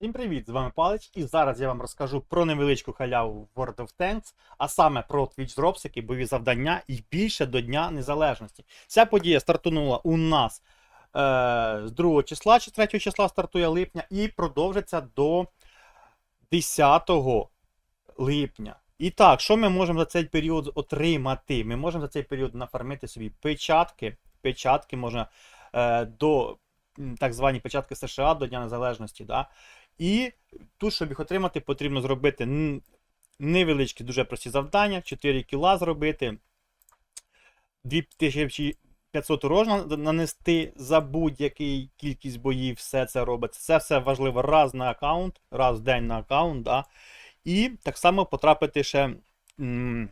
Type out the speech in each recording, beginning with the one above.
Всім привіт! З вами Палич, і зараз я вам розкажу про невеличку халяву World of Tanks, а саме про Twitch Drops, бойові завдання і більше до Дня Незалежності. Ця подія стартунула у нас е, з 2 числа чи 3 числа стартує липня і продовжиться до 10 липня. І так, що ми можемо за цей період отримати? Ми можемо за цей період нафармити собі печатки. Печатки можна е, до так звані печатки США до Дня Незалежності. Да? І тут, щоб їх отримати, потрібно зробити невеличкі, дуже прості завдання, 4 кіла зробити, 2500 урож нанести за будь-який кількість боїв, все це робиться. Це все важливо раз на аккаунт, раз в день на аккаунт. Да? І так само потрапити ще м,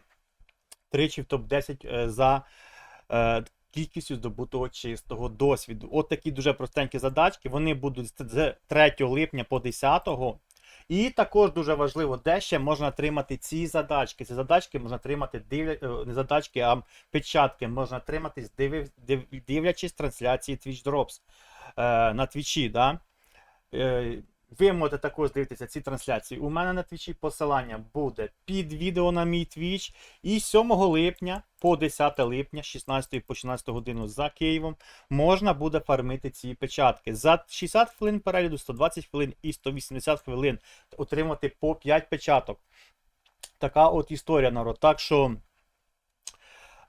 тричі в топ-10 е, за е, кількістю здобутого чистого досвіду. От такі дуже простенькі задачки. Вони будуть з- з 3 липня по 10. І також дуже важливо, де ще можна отримати ці задачки. Ці задачки можна отримати е, не задачки, а печатки можна отримати, див... див... дивлячись трансляції Twitch Drops е, на Твічі. Да? Ви можете також дивитися ці трансляції. У мене на твічі посилання буде під відео на мій твіч. І 7 липня по 10 липня, з 16 по 16 годину за Києвом, можна буде фармити ці печатки. За 60 хвилин перегляду, 120 хвилин і 180 хвилин отримати по 5 печаток. Така от історія, народ. Так що.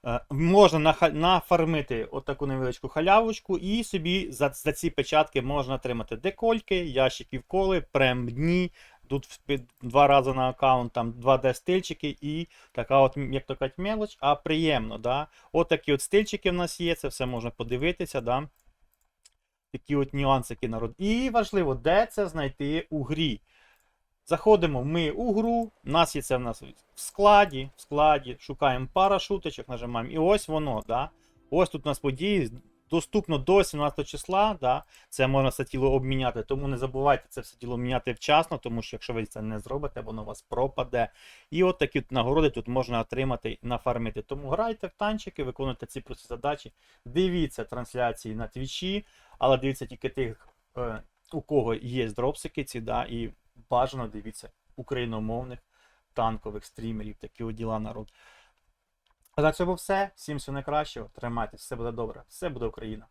Е, Можна нафармити отаку невеличку халявочку, і собі за, за ці печатки можна отримати декольки, ящиків коли, прем дні. Тут два рази на аккаунт, там 2D стильчики і така от, як то кажуть, мелоч, а приємно. Да? От такі от стильчики в нас є, це все можна подивитися. Да? Такі от нюансики народ. І важливо, де це знайти у грі. Заходимо ми у гру, у нас є це в нас в складі, в складі, шукаємо парашуточок, нажимаємо. І ось воно, да. Ось тут у нас події. Доступно до 17 числа, да, це можна все тіло обміняти, тому не забувайте це все тіло міняти вчасно, тому що якщо ви це не зробите, воно у вас пропаде. І от такі от нагороди тут можна отримати і нафармити. Тому грайте в танчики, виконуйте ці прості задачі, дивіться трансляції на твічі, але дивіться тільки тих, е, у кого є дропсики ці, да, і бажано дивіться україномовних танкових стрімерів, такі от діла народ. А на цьому все. Всім всього найкращого. Тримайтесь, все буде добре, все буде Україна.